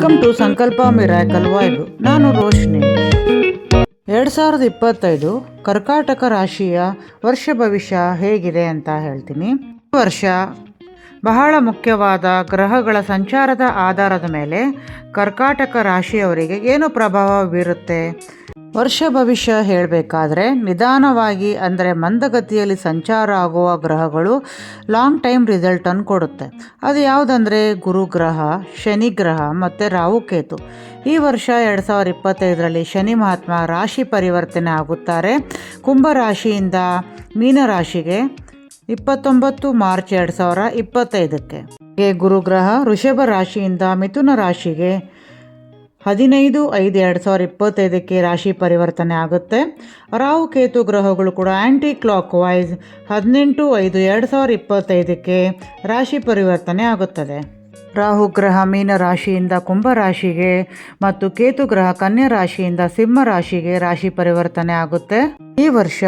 Welcome to Sankalp miracle vibe ನಾನು ರೋಶ್ನಿ. ಎರಡು ಸಾವಿರದ ಇಪ್ಪತ್ತೈದು ಕರ್ಕಾಟಕ ರಾಶಿಯ ವರ್ಷ ಭವಿಷ್ಯ ಹೇಗಿದೆ ಅಂತ ಹೇಳ್ತೀನಿ. ಈ ವರ್ಷ ಬಹಳ ಮುಖ್ಯವಾದ ಗ್ರಹಗಳ ಸಂಚಾರದ ಆಧಾರದ ಮೇಲೆ ಕರ್ಕಾಟಕ ರಾಶಿಯವರಿಗೆ ಏನು ಪ್ರಭಾವ ಬೀರುತ್ತೆ? ವರ್ಷ ಭವಿಷ್ಯ ಹೇಳಬೇಕಾದ್ರೆ ನಿಧಾನವಾಗಿ ಅಂದರೆ ಮಂದಗತಿಯಲ್ಲಿ ಸಂಚಾರ ಆಗುವ ಗ್ರಹಗಳು ಲಾಂಗ್ ಟೈಮ್ ರಿಸಲ್ಟನ್ನು ಕೊಡುತ್ತೆ. ಅದು ಯಾವುದಂದರೆ ಗುರುಗ್ರಹ ಶನಿ ಗ್ರಹ ಮತ್ತು ರಾಹುಕೇತು ಈ ವರ್ಷ ಎರಡು ಸಾವಿರದ ಇಪ್ಪತ್ತೈದರಲ್ಲಿ ಶನಿ ಮಹಾತ್ಮ ರಾಶಿ ಪರಿವರ್ತನೆ ಆಗುತ್ತಾರೆ. ಕುಂಭ ರಾಶಿಯಿಂದ ಮೀನರಾಶಿಗೆ ಇಪ್ಪತ್ತೊಂಬತ್ತು ಮಾರ್ಚ್ ಎರಡು ಸಾವಿರ ಇಪ್ಪತ್ತೈದಕ್ಕೆ. ಗುರುಗ್ರಹ ವೃಷಭ ರಾಶಿಯಿಂದ ಮಿಥುನ ರಾಶಿಗೆ ಹದಿನೈದು, ಐದು, ಎರಡು ಸಾವಿರ ಇಪ್ಪತ್ತೈದಕ್ಕೆ ರಾಶಿ ಪರಿವರ್ತನೆ ಆಗುತ್ತೆ. ರಾಹು ಕೇತು ಗ್ರಹಗಳು ಕೂಡ ಆ್ಯಂಟಿ ಕ್ಲಾಕ್ ವೈಸ್ ಹದಿನೆಂಟು, ಐದು, ಎರಡು ಸಾವಿರದ ಇಪ್ಪತ್ತೈದಕ್ಕೆ ರಾಶಿ ಪರಿವರ್ತನೆ ಆಗುತ್ತದೆ. ರಾಹು ಗ್ರಹ ಮೀನ ರಾಶಿಯಿಂದ ಕುಂಭ ರಾಶಿಗೆ ಮತ್ತು ಕೇತು ಗ್ರಹ ಕನ್ಯಾ ರಾಶಿಯಿಂದ ಸಿಂಹ ರಾಶಿಗೆ ರಾಶಿ ಪರಿವರ್ತನೆ ಆಗುತ್ತೆ. ಈ ವರ್ಷ,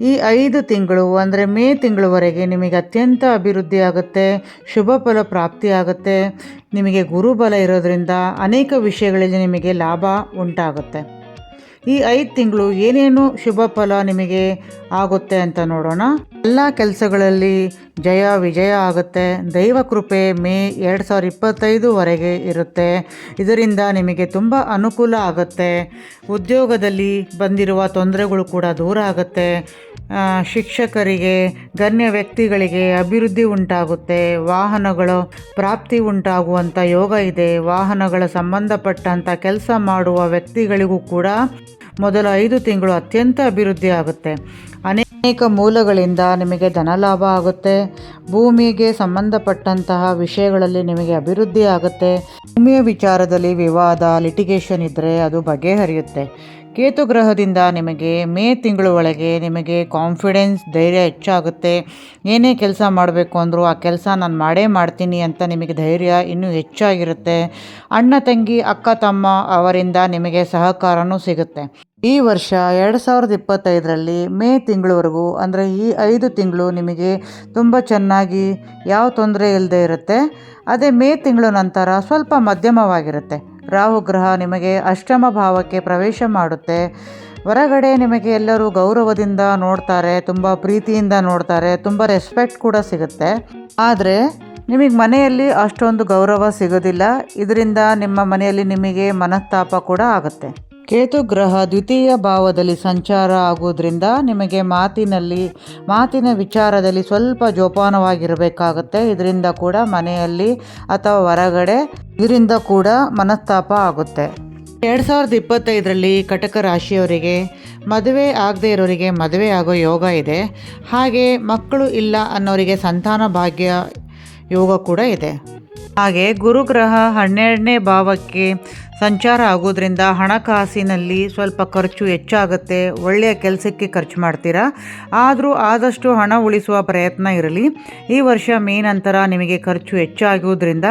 ಈ ಐದು ತಿಂಗಳು ಅಂದರೆ ಮೇ ತಿಂಗಳವರೆಗೆ ನಿಮಗೆ ಅತ್ಯಂತ ಅಭಿವೃದ್ಧಿ ಆಗುತ್ತೆ, ಶುಭ ಫಲ ಪ್ರಾಪ್ತಿಯಾಗುತ್ತೆ ನಿಮಗೆ ಗುರುಬಲ ಇರೋದ್ರಿಂದ ಅನೇಕ ವಿಷಯಗಳಲ್ಲಿ ನಿಮಗೆ ಲಾಭ ಉಂಟಾಗುತ್ತೆ. ಈ ಐದು ತಿಂಗಳು ಏನೇನು ಶುಭ ಫಲ ನಿಮಗೆ ಆಗುತ್ತೆ ಅಂತ ನೋಡೋಣ. ಎಲ್ಲ ಕೆಲಸಗಳಲ್ಲಿ ಜಯ ವಿಜಯ ಆಗುತ್ತೆ. ದೈವ ಕೃಪೆ ಮೇ ಎರಡು ಸಾವಿರದ ಇಪ್ಪತ್ತೈದುವರೆಗೆ ಇರುತ್ತೆ. ಇದರಿಂದ ನಿಮಗೆ ತುಂಬ ಅನುಕೂಲ ಆಗುತ್ತೆ. ಉದ್ಯೋಗದಲ್ಲಿ ಬಂದಿರುವ ತೊಂದರೆಗಳು ಕೂಡ ದೂರ ಆಗುತ್ತೆ. ಶಿಕ್ಷಕರಿಗೆ ಗಣ್ಯ ವ್ಯಕ್ತಿಗಳಿಗೆ ಅಭಿವೃದ್ಧಿ ಉಂಟಾಗುತ್ತೆ. ವಾಹನಗಳು ಪ್ರಾಪ್ತಿ ಉಂಟಾಗುವಂಥ ಯೋಗ ಇದೆ. ವಾಹನಗಳ ಸಂಬಂಧಪಟ್ಟಂಥ ಕೆಲಸ ಮಾಡುವ ವ್ಯಕ್ತಿಗಳಿಗೂ ಕೂಡ ಮೊದಲ ಐದು ತಿಂಗಳು ಅತ್ಯಂತ ಅಭಿವೃದ್ಧಿ ಆಗುತ್ತೆ. ಅನೇಕ ಮೂಲಗಳಿಂದ ನಿಮಗೆ ಧನಲಾಭ ಆಗುತ್ತೆ. ಭೂಮಿಗೆ ಸಂಬಂಧಪಟ್ಟಂತಹ ವಿಷಯಗಳಲ್ಲಿ ನಿಮಗೆ ಅಭಿವೃದ್ಧಿ ಆಗುತ್ತೆ. ಭೂಮಿಯ ವಿಚಾರದಲ್ಲಿ ವಿವಾದ ಲಿಟಿಗೇಷನ್ ಇದ್ದರೆ ಅದು ಬಗೆಹರಿಯುತ್ತೆ. ಕೇತು ಗ್ರಹದಿಂದ ನಿಮಗೆ ಮೇ ತಿಂಗಳ ಒಳಗೆ ನಿಮಗೆ ಕಾನ್ಫಿಡೆನ್ಸ್ ಧೈರ್ಯ ಹೆಚ್ಚಾಗುತ್ತೆ. ಏನೇ ಕೆಲಸ ಮಾಡಬೇಕು ಅಂದರೂ ಆ ಕೆಲಸ ನಾನು ಮಾಡೇ ಮಾಡ್ತೀನಿ ಅಂತ ನಿಮಗೆ ಧೈರ್ಯ ಇನ್ನೂ ಹೆಚ್ಚಾಗಿರುತ್ತೆ. ಅಣ್ಣ, ತಂಗಿ, ಅಕ್ಕ, ತಮ್ಮ ಅವರಿಂದ ನಿಮಗೆ ಸಹಕಾರನೂ ಸಿಗುತ್ತೆ. ಈ ವರ್ಷ ಎರಡು ಸಾವಿರದ ಇಪ್ಪತ್ತೈದರಲ್ಲಿ ಮೇ ತಿಂಗಳವರೆಗೂ, ಅಂದರೆ ಈ ಐದು ತಿಂಗಳು ನಿಮಗೆ ತುಂಬ ಚೆನ್ನಾಗಿ ಯಾವ ತೊಂದರೆ ಇಲ್ಲದೆ ಇರುತ್ತೆ. ಅದೇ ಮೇ ತಿಂಗಳ ನಂತರ ಸ್ವಲ್ಪ ಮಧ್ಯಮವಾಗಿರುತ್ತೆ. ರಾಹು ಗ್ರಹ ನಿಮಗೆ ಅಷ್ಟಮ ಭಾವಕ್ಕೆ ಪ್ರವೇಶ ಮಾಡುತ್ತೆ. ಹೊರಗಡೆ ನಿಮಗೆ ಎಲ್ಲರೂ ಗೌರವದಿಂದ ನೋಡ್ತಾರೆ, ತುಂಬ ಪ್ರೀತಿಯಿಂದ ನೋಡ್ತಾರೆ, ತುಂಬ ರೆಸ್ಪೆಕ್ಟ್ ಕೂಡ ಸಿಗುತ್ತೆ. ಆದರೆ ನಿಮಗೆ ಮನೆಯಲ್ಲಿ ಅಷ್ಟೊಂದು ಗೌರವ ಸಿಗೋದಿಲ್ಲ. ಇದರಿಂದ ನಿಮ್ಮ ಮನೆಯಲ್ಲಿ ನಿಮಗೆ ಮನಸ್ತಾಪ ಕೂಡ ಆಗುತ್ತೆ. ಕೇತು ಗ್ರಹ ದ್ವಿತೀಯ ಭಾವದಲ್ಲಿ ಸಂಚಾರ ಆಗೋದ್ರಿಂದ ನಿಮಗೆ ಮಾತಿನಲ್ಲಿ, ಮಾತಿನ ವಿಚಾರದಲ್ಲಿ ಸ್ವಲ್ಪ ಜೋಪಾನವಾಗಿರಬೇಕಾಗುತ್ತೆ. ಇದರಿಂದ ಕೂಡ ಮನೆಯಲ್ಲಿ ಅಥವಾ ಹೊರಗಡೆ ಇದರಿಂದ ಕೂಡ ಮನಸ್ತಾಪ ಆಗುತ್ತೆ. ಎರಡು ಸಾವಿರದ ಇಪ್ಪತ್ತೈದರಲ್ಲಿ ಕಟಕ ರಾಶಿಯವರಿಗೆ ಮದುವೆ ಆಗದೇ ಇರೋರಿಗೆ ಮದುವೆ ಆಗೋ ಯೋಗ ಇದೆ. ಹಾಗೆ ಮಕ್ಕಳು ಇಲ್ಲ ಅನ್ನೋರಿಗೆ ಸಂತಾನ ಭಾಗ್ಯ ಯೋಗ ಕೂಡ ಇದೆ. ಹಾಗೆ ಗುರುಗ್ರಹ ಹನ್ನೆರಡನೇ ಭಾವಕ್ಕೆ ಸಂಚಾರ ಆಗೋದ್ರಿಂದ ಹಣಕಾಸಿನಲ್ಲಿ ಸ್ವಲ್ಪ ಖರ್ಚು ಹೆಚ್ಚಾಗುತ್ತೆ, ಒಳ್ಳೆಯ ಕೆಲಸಕ್ಕೆ ಖರ್ಚು ಮಾಡ್ತೀರಾ? ಆದರೂ ಆದಷ್ಟು ಹಣ ಉಳಿಸುವ ಪ್ರಯತ್ನ ಇರಲಿ. ಈ ವರ್ಷ ಮೇ ನಂತರ ನಿಮಗೆ ಖರ್ಚು ಹೆಚ್ಚಾಗುವುದರಿಂದ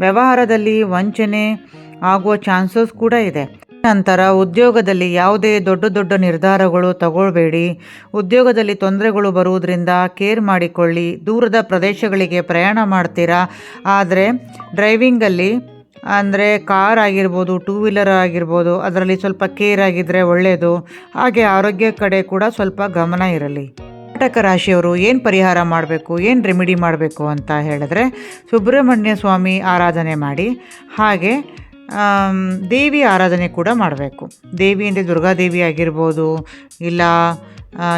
ವ್ಯವಹಾರದಲ್ಲಿ ವಂಚನೆ ಆಗುವ ಚಾನ್ಸಸ್ ಕೂಡ ಇದೆ. ನಂತರ ಉದ್ಯೋಗದಲ್ಲಿ ಯಾವುದೇ ದೊಡ್ಡ ದೊಡ್ಡ ನಿರ್ಧಾರಗಳು ತಗೊಳ್ಬೇಡಿ. ಉದ್ಯೋಗದಲ್ಲಿ ತೊಂದರೆಗಳು ಬರುವುದರಿಂದ ಕೇರ್ ಮಾಡಿಕೊಳ್ಳಿ. ದೂರದ ಪ್ರದೇಶಗಳಿಗೆ ಪ್ರಯಾಣ ಮಾಡ್ತೀರಾ? ಆದರೆ ಡ್ರೈವಿಂಗಲ್ಲಿ ಅಂದರೆ ಕಾರ್ ಆಗಿರ್ಬೋದು ಟೂ ವೀಲರ್ ಆಗಿರ್ಬೋದು, ಅದರಲ್ಲಿ ಸ್ವಲ್ಪ ಕೇರ್ ಆಗಿದ್ದರೆ ಒಳ್ಳೆಯದು ಹಾಗೆ ಆರೋಗ್ಯ ಕಡೆ ಕೂಡ ಸ್ವಲ್ಪ ಗಮನ ಇರಲಿ. ಕರ್ನಾಟಕ ರಾಶಿಯವರು ಏನು ಪರಿಹಾರ ಮಾಡಬೇಕು, ಏನು ರೆಮಿಡಿ ಮಾಡಬೇಕು ಅಂತ ಹೇಳಿದ್ರೆ ಸುಬ್ರಹ್ಮಣ್ಯ ಸ್ವಾಮಿ ಆರಾಧನೆ ಮಾಡಿ, ಹಾಗೆ ದೇವಿ ಆರಾಧನೆ ಕೂಡ ಮಾಡಬೇಕು. ದೇವಿ ಅಂದರೆ ದುರ್ಗಾದೇವಿ ಆಗಿರ್ಬೋದು, ಇಲ್ಲ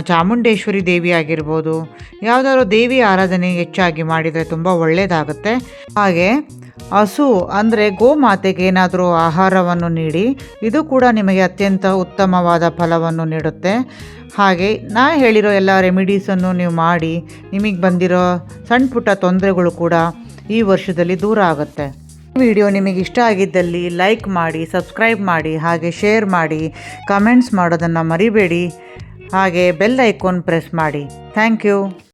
ಚಾಮುಂಡೇಶ್ವರಿ ದೇವಿ ಆಗಿರ್ಬೋದು, ಯಾವುದಾದ್ರು ದೇವಿ ಆರಾಧನೆ ಹೆಚ್ಚಾಗಿ ಮಾಡಿದರೆ ತುಂಬ ಒಳ್ಳೆಯದಾಗುತ್ತೆ ಹಾಗೆ ಹಸು ಅಂದರೆ ಗೋಮಾತೆಗೆ ಏನಾದರೂ ಆಹಾರವನ್ನು ನೀಡಿ, ಇದು ಕೂಡ ನಿಮಗೆ ಅತ್ಯಂತ ಉತ್ತಮವಾದ ಫಲವನ್ನು ನೀಡುತ್ತೆ. ಹಾಗೆ ನಾ ಹೇಳಿರೋ ಎಲ್ಲ ರೆಮಿಡೀಸನ್ನು ನೀವು ಮಾಡಿ, ನಿಮಗೆ ಬಂದಿರೋ ಸಣ್ಣ ಪುಟ್ಟ ತೊಂದರೆಗಳು ಕೂಡ ಈ ವರ್ಷದಲ್ಲಿ ದೂರ ಆಗುತ್ತೆ. ವಿಡಿಯೋ ನಿಮಗೆ ಇಷ್ಟ ಆಗಿದ್ದಲ್ಲಿ ಲೈಕ್ ಮಾಡಿ ಸಬ್ಸ್ಕ್ರೈಬ್ ಮಾಡಿ, ಹಾಗೆ ಶೇರ್ ಮಾಡಿ ಕಮೆಂಟ್ಸ್ ಮಾಡೋದನ್ನು ಮರಿಬೇಡಿ. ಹಾಗೆ ಬೆಲ್ ಐಕಾನ್ ಪ್ರೆಸ್ ಮಾಡಿ. Thank you.